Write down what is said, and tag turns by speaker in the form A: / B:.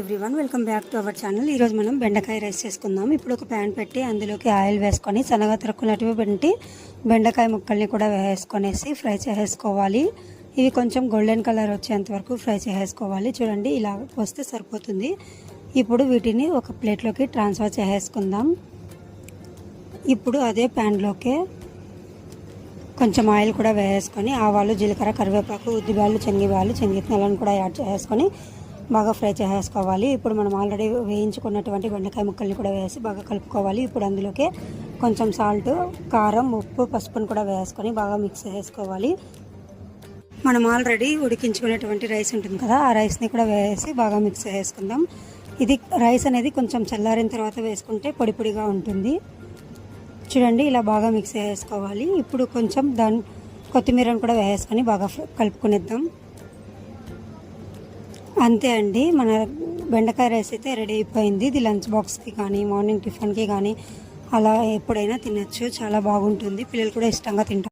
A: Everyone welcome back to our channel. ఈరోజు మనం బెండకాయ రైస్ చేసుకుందాం. ఇప్పుడు ఒక ప్యాన్ పెట్టి అందులోకి ఆయిల్ వేసుకొని సన్నగా తరుక్కున్నట్టు పెట్టి బెండకాయ ముక్కల్ని కూడా వేసుకొనేసి ఫ్రై చేసేసుకోవాలి. ఇవి కొంచెం గోల్డెన్ కలర్ వచ్చేంత వరకు ఫ్రై చేసేసుకోవాలి. చూడండి ఇలా వస్తే సరిపోతుంది. ఇప్పుడు వీటిని ఒక ప్లేట్లోకి ట్రాన్స్ఫర్ చేసేసుకుందాం. ఇప్పుడు అదే ప్యాన్లోకి కొంచెం ఆయిల్ కూడా వేసుకొని ఆవాలు జీలకర్ర కరివేపాకు ఉద్దిబాలు శనగబాలు చెంగిత్నాలను కూడా యాడ్ చేసుకొని బాగా ఫ్రై చేసేసుకోవాలి. ఇప్పుడు మనం ఆల్రెడీ వేయించుకున్నటువంటి బెండకాయ ముక్కల్ని కూడా వేసి బాగా కలుపుకోవాలి. ఇప్పుడు అందులోకి కొంచెం సాల్ట్ కారం ఉప్పు పసుపును కూడా వేసుకొని బాగా మిక్స్ చేసుకోవాలి మనం ఆల్రెడీ ఉడికించుకునేటువంటి రైస్ ఉంటుంది కదా ఆ రైస్ని కూడా వేసి బాగా మిక్స్ చేసుకుందాం ఇది రైస్ అనేది కొంచెం చల్లారిన తర్వాత వేసుకుంటే పొడి పొడిగా ఉంటుంది. చూడండి ఇలా బాగా మిక్స్ చేసుకోవాలి ఇప్పుడు కొంచెం దాని కొత్తిమీరను కూడా వేసుకొని బాగా ఫ్ర- కలుపుకునేద్దాం. అంతే అండి. మన బెండకాయ రైస్ అయితే రెడీ అయిపోయింది. ఇది లంచ్ బాక్స్కి కానీ మార్నింగ్ టిఫిన్కి కానీ అలా ఎప్పుడైనా తినచ్చు. చాలా బాగుంటుంది. పిల్లలు కూడా ఇష్టంగా తింటారు.